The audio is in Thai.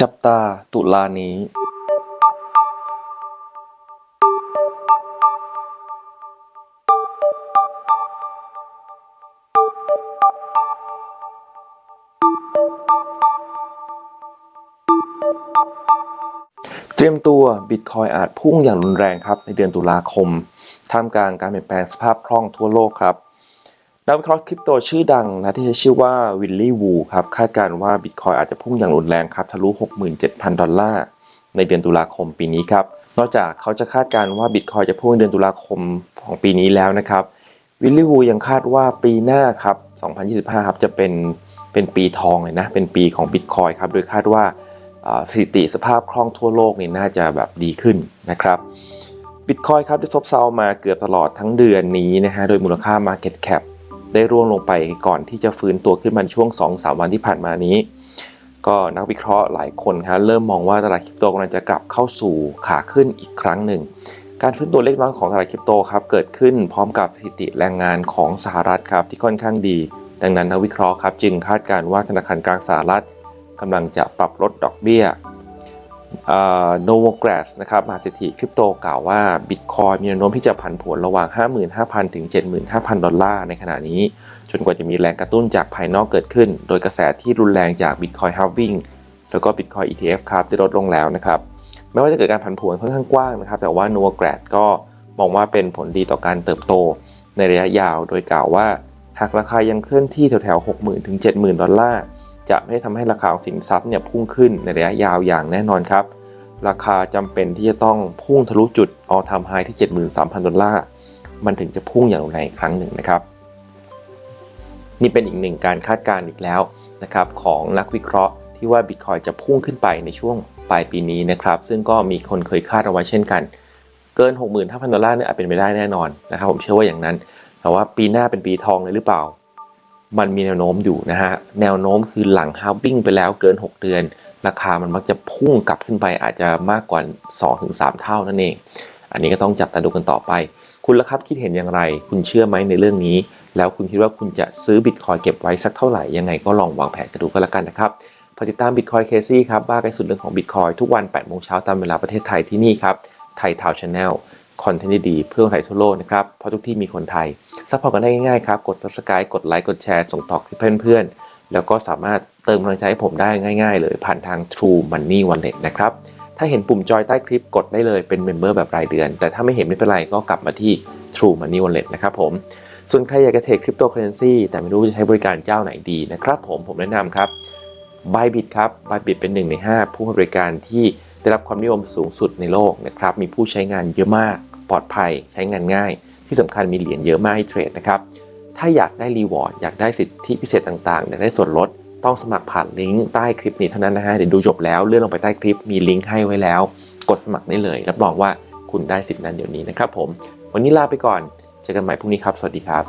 จับตาตุลานี้ เตรียมตัวบิตคอยอาจพุ่งอย่างรุนแรงครับในเดือนตุลาคม ท่ามกลางการเปลี่ยนแปลงสภาพคล่องทั่วโลกครับ นักวิเคราะห์คริปโตชื่อดังนะที่ใช้ชื่อว่าวิลลี่วูครับคาดการณ์ว่าบิตคอยอาจจะพุ่งอย่างรุนแรงครับทะลุ 67,000 ดอลลาร์ในเดือนตุลาคมปีนี้ครับนอกจากเขาจะคาดการณ์ว่าบิตคอยจะพุ่งในเดือนตุลาคมของปีนี้แล้วนะครับวิลลี่วูยังคาดว่าปีหน้าครับ 2025 ครับจะเป็นเป็นปีทองเลยนะเป็นปีของบิตคอยครับโดยคาดว่าอ่าสถิติสภาพคล่องทั่วโลกนี่น่าจะแบบดีขึ้นนะครับบิตคอยครับได้ซบเซามาเกือบตลอดทั้งเดือนนี้นะฮะโดยมูลค่า Market Cap ได้ร่วงลงไปก่อนที่จะฟื้นตัวขึ้นมาช่วง 2-3 วันที่ผ่านมานี้ ก็นักวิเคราะห์หลายคนครับเริ่มมองว่าตลาดคริปโตกำลังจะกลับเข้าสู่ขาขึ้นอีกครั้งหนึ่ง การฟื้นตัวเล็กน้อยของตลาดคริปโตครับเกิดขึ้นพร้อมกับสถิติแรงงานของสหรัฐครับที่ค่อนข้างดี ดังนั้นนักวิเคราะห์ครับจึงคาดการณ์ว่าธนาคารกลางสหรัฐกำลังจะปรับลดดอกเบี้ย โนโวกรสนะครับมหาเศรษฐีคริปโตกล่าวว่าบิตคอยมีแนวโน้มที่จะผันผวนระหว่าง 55,000 ถึง 75,000 ดอลลาร์ในขณะนี้ จนกว่าจะมีแรงกระตุ้นจากภายนอกเกิดขึ้น โดยกระแสที่รุนแรงจาก Bitcoin halving แล้วก็ Bitcoin ETF ครับได้ลดลงแล้วนะครับไม่ว่าจะเกิดการผันผวนค่อนข้างกว้างนะครับ แต่ว่า n o v a g r a d ก็มองว่าเป็นผลดีต่อการเติบโตในระยะยาว โดยกล่าวว่าหากราคายังเคลื่อนที่แถวๆ60,000ถึง70,000 ดอลลาร์ จะไม่ได้ทำให้ราคาของสินทรัพย์เนี่ยพุ่งขึ้นในระยะยาวอย่างแน่นอนครับ ราคาจำเป็นที่จะต้องพุ่งทะลุจุด all time high ที่ 73,000 ดอลลาร์ มันถึงจะพุ่งอย่างรุนแรอีกครั้งหนึ่งนะครับ นี่เป็นอีกหนึ่งการคาดการณ์อีกแล้วนะครับของนักวิเคราะห์ที่ว่า Bitcoin จะพุ่งขึ้นไปในช่วงปลายปีนี้นะครับ ซึ่งก็มีคนเคยคาดเอาไว้เช่นกัน เกิน 65,000 ดอลลาร์เนี่ยอาจเป็นไปได้แน่นอนนะครับ ผมเชื่อว่าอย่างนั้น แต่ว่าปีหน้าเป็นปีทองเลยหรือเปล่า มันมีแนวโน้มอยู่นะฮะ แนวโน้มคือหลังฮาร์บิ้งไปแล้วเกิน 6 เดือน ราคามันมักจะพุ่งกลับขึ้นไปอาจจะมากกว่า 2-3 เท่านั่นเอง อันนี้ก็ต้องจับตาดูกันต่อไป คุณละครับคิดเห็นอย่างไร คุณเชื่อไหมในเรื่องนี้ แล้วคุณคิดว่าคุณจะซื้อบิตคอยเก็บไว้สักเท่าไหร่ยังไงก็ลองวางแผนกันดูก็แล้วกันนะครับพอติดตามบิตคอยเคซี่ครับบ้าไปสุดเรื่องของบิตคอยทุกวัน8โมงเช้าตามเวลาประเทศไทยที่นี่ครับไทยทาวชาแนลคอนเทนต์ดีเพื่อไทยทั่วโลกนะครับเพราะทุกที่มีคนไทย ซัพพอร์ตกันได้ง่ายๆครับกด subscribe กดไลค์กดแชร์ส่งต่อให้เพื่อนๆ แล้วก็สามารถเติมกำลังใจให้ผมได้ง่ายๆ เลยผ่านทาง True Money Wallet นะครับถ้าเห็นปุ่มจอยใต้คลิปกดได้เลยเป็นเมมเบอร์แบบรายเดือน แต่ถ้าไม่เห็นไม่เป็นไรก็กลับมาที่ True Money Wallet นะครับผมส่วนใครอยากจะเทรดคริปโตเคอเรนซีแต่ไม่รู้จะใช้บริการเจ้าไหนดีนะครับผมผมแนะนำครับ Bybit ครับ Bybit เป็นหนึ่งใน 5 ผู้ให้บริการที่ได้รับความนิยมสูงสุดในโลกนะครับมีผู้ใช้งานเยอะมาก ปลอดภัยใช้งานง่าย ที่สำคัญมีเหรียญเยอะมากให้เทรดนะครับ ถ้าอยากได้รีวอร์ดอยากได้สิทธิพิเศษต่างๆอยากได้ส่วนลดต้องสมัครผ่านลิงก์ใต้คลิปนี้เท่านั้นนะฮะเดี๋ยวดูจบแล้วเลื่อนลงไปใต้คลิปมีลิงก์ให้ไว้แล้ว กดสมัครได้เลยรับรองว่าคุณได้สิทธินั้นเดี๋ยวนี้นะครับผม วันนี้ลาไปก่อนเจอกันใหม่พรุ่งนี้ครับ สวัสดีครับ